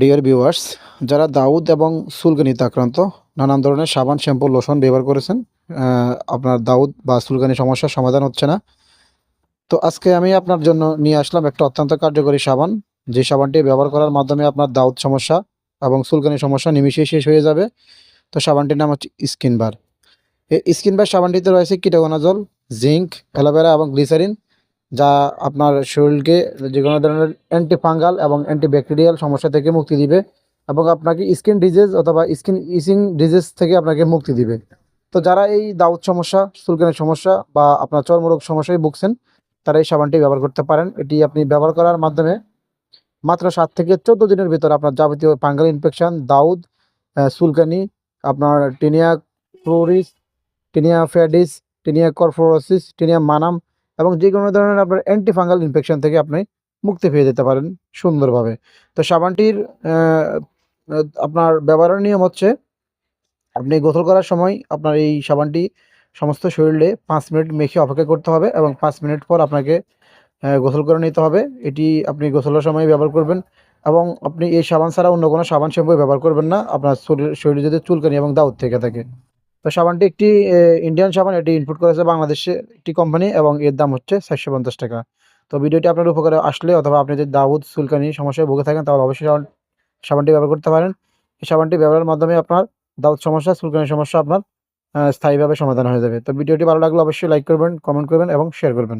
Dear viewers যারা দাউদ এবং চুলকানিতে আক্রান্ত, নানান ধরনের সাবান, শ্যাম্পু, লোশন ব্যবহার করেছেন আপনার দাউদ বা চুলকানি সমস্যার সমাধান হচ্ছে না। তো আজকে আমি আপনার জন্য নিয়ে আসলাম একটা অত্যন্ত কার্যকরী সাবান। যে সাবানটি ব্যবহার করার মাধ্যমে আপনার দাউদ সমস্যা এবং চুলকানি সমস্যা নিমিশেই শেষ হয়ে যাবে। তো সাবানটির নাম হচ্ছে স্কিন বার এই স্কিন বার সাবানটিতে রয়েছে কিটোকোনাজল জিঙ্ক অ্যালোভেরা এবং গ্লিসারিন। যা আপনার শরীরকে যে কোনো ধরনের অ্যান্টিফাঙ্গাল এবং অ্যান্টিব্যাকটেরিয়াল সমস্যা থেকে মুক্তি দিবে এবং আপনাকে স্কিন ডিজিজ অথবা স্কিন ইসিং ডিজিজ থেকে আপনাকে মুক্তি দিবে। তো যারা এই দাউদ সমস্যা, চুলকানির সমস্যা বা আপনার চর্মরোগ সমস্যায় ভুগছেন, তারা এই সাবানটি ব্যবহার করতে পারেন। এটি আপনি ব্যবহার করার মাধ্যমে মাত্র সাত থেকে চোদ্দ দিনের ভিতর আপনার যাবতীয় ফাঙ্গাল ইনফেকশান দাউদ সুলকানি আপনার tinea cruris, tinea pedis, tinea corporis, tinea manuum এবং যে কোনো ধরনের আপনার অ্যান্টি ফাঙ্গাল ইনফেকশন থেকে আপনি মুক্তি পেয়ে যেতে পারেন সুন্দরভাবে। তো সাবানটির আপনার ব্যবহারের নিয়ম হচ্ছে আপনি গোসল করার সময় আপনার এই সাবানটি সমস্ত শরীরে পাঁচ মিনিট মেখে অপেক্ষা করতে হবে এবং পাঁচ মিনিট পর আপনাকে গোসল করে নিতে হবে। এটি আপনি গোসলের সময় ব্যবহার করবেন এবং আপনি এই সাবান ছাড়া অন্য কোনো সাবান শ্যাম্পু ব্যবহার করবেন না। আপনার শরীর, শরীরে যদি চুলকানি এবং দাউদ থেকে থাকে। তো সাবানটি একটি ইন্ডিয়ান সাবান, এটি ইনপুট করেছে বাংলাদেশে একটি কোম্পানি এবং এর দাম হচ্ছে চারশো পঞ্চাশ টাকা। তো ভিডিওটি আপনার উপকারে আসলে অথবা আপনি যদি দাউদ সুলকানি সমস্যায় ভুগে থাকেন, তাহলে অবশ্যই সাবান, সাবানটি ব্যবহার করতে পারেন। এই সাবানটি ব্যবহারের মাধ্যমে আপনার দাউদ সমস্যা সুলকানির সমস্যা আপনার স্থায়ীভাবে সমাধান হয়ে যাবে। তো ভিডিওটি ভালো লাগলে অবশ্যই লাইক করবেন কমেন্ট করবেন এবং শেয়ার করবেন।